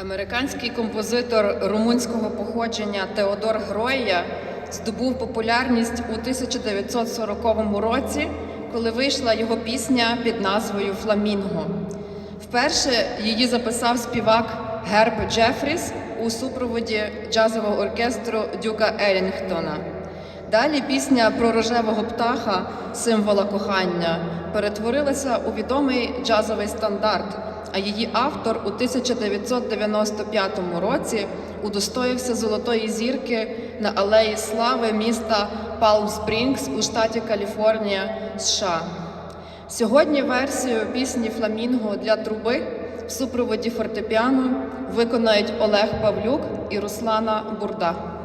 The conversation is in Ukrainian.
Американський композитор румунського походження Теодор Гроя здобув популярність у 1940 році, коли вийшла його пісня під назвою Фламінго. Вперше її записав співак Герб Джефріс у супроводі джазового оркестру Дюка Елінгтона. Далі пісня про рожевого птаха, символа кохання, перетворилася у відомий джазовий стандарт, а її автор у 1995 році удостоївся золотої зірки на алеї слави міста Палм Спрінгс у штаті Каліфорнія, США. Сьогодні версію пісні Фламінго для труби в супроводі фортепіано виконають Олег Павлюк і Руслана Бурда.